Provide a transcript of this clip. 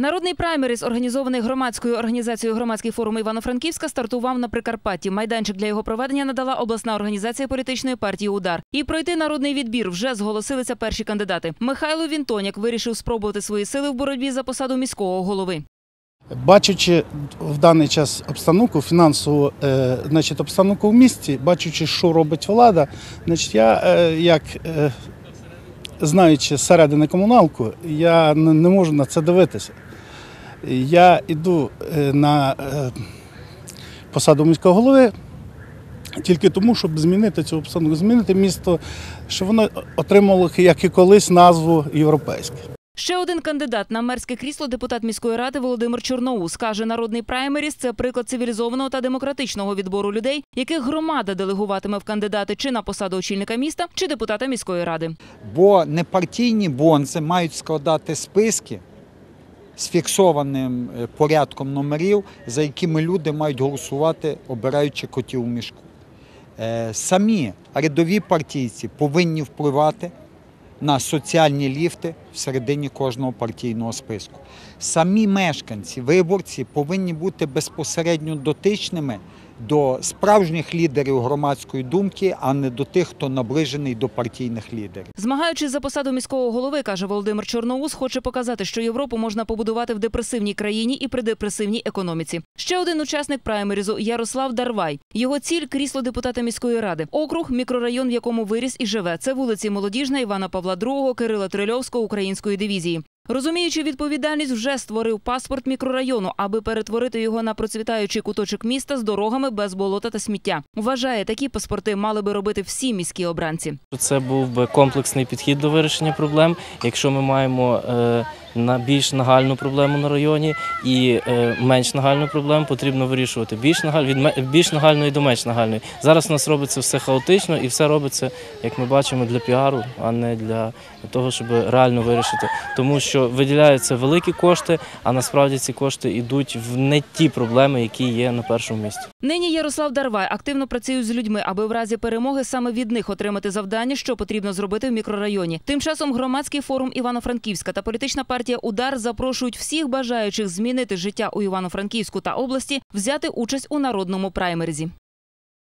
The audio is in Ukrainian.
Народний праймеріс, організований громадською організацією Громадський форум Івано-Франківська, стартував на Прикарпатті. Майданчик для його проведення надала обласна організація політичної партії Удар. І пройти народний відбір вже зголосилися перші кандидати. Михайло Вінтоняк вирішив спробувати свої сили в боротьбі за посаду міського голови. Бачачи в даний час обстановку, фінансову е, значить, обстановку в місті, бачачи, що робить влада, значить, я е, як е, знаючи зсередини комуналку, я не, можу на це дивитися. Я йду е, на е, посаду міського голови тільки тому, щоб змінити цю обстановку, змінити місто, щоб воно отримало, як і колись, назву європейське. Ще один кандидат на мерське крісло депутат міської ради Володимир Чорноус каже, народний праймеріс це приклад цивілізованого та демократичного відбору людей, яких громада делегуватиме в кандидати чи на посаду очільника міста, чи депутата міської ради. Бо непартійні бонзи мають складати списки з фіксованим е, порядком номерів, за якими люди мають голосувати, обираючи котів у мішку. Е, Самі рядові партійці повинні впливати на соціальні ліфти всередині кожного партійного списку. Самі мешканці, виборці повинні бути безпосередньо дотичними до справжніх лідерів громадської думки, а не до тих, хто наближений до партійних лідерів. Змагаючись за посаду міського голови, каже Володимир Чорноус, хоче показати, що Європу можна побудувати в депресивній країні і при депресивній економіці. Ще один учасник праймерізу Ярослав Дарвай. Його ціль крісло депутата міської ради. Округ, мікрорайон, в якому виріс і живе. Це вулиці Молодіжна Івана Павла II, Кирила Трильовського української дивізії. Розуміючи відповідальність, вже створив паспорт мікрорайону, аби перетворити його на процвітаючий куточок міста з дорогами без болота та сміття. Вважає, такі паспорти мали би робити всі міські обранці. Це був би комплексний підхід до вирішення проблем. Якщо ми маємо е, на більш нагальну проблему на районі і е, менш нагальну проблему, потрібно вирішувати більш нагаль від більш нагальної до менш нагальної. Зараз у нас робиться все хаотично і все робиться, як ми бачимо, для піару, а не для того, щоб реально вирішити. Тому що виділяються великі кошти, а насправді ці кошти йдуть в не ті проблеми, які є на першому місці. Нині Ярослав Дарвай активно працює з людьми, аби в разі перемоги саме від них отримати завдання, що потрібно зробити в мікрорайоні. Тим часом громадський форум Івано-Франківська та політична партія Удар запрошують всіх бажаючих змінити життя у Івано-Франківську та області взяти участь у народному праймерзі.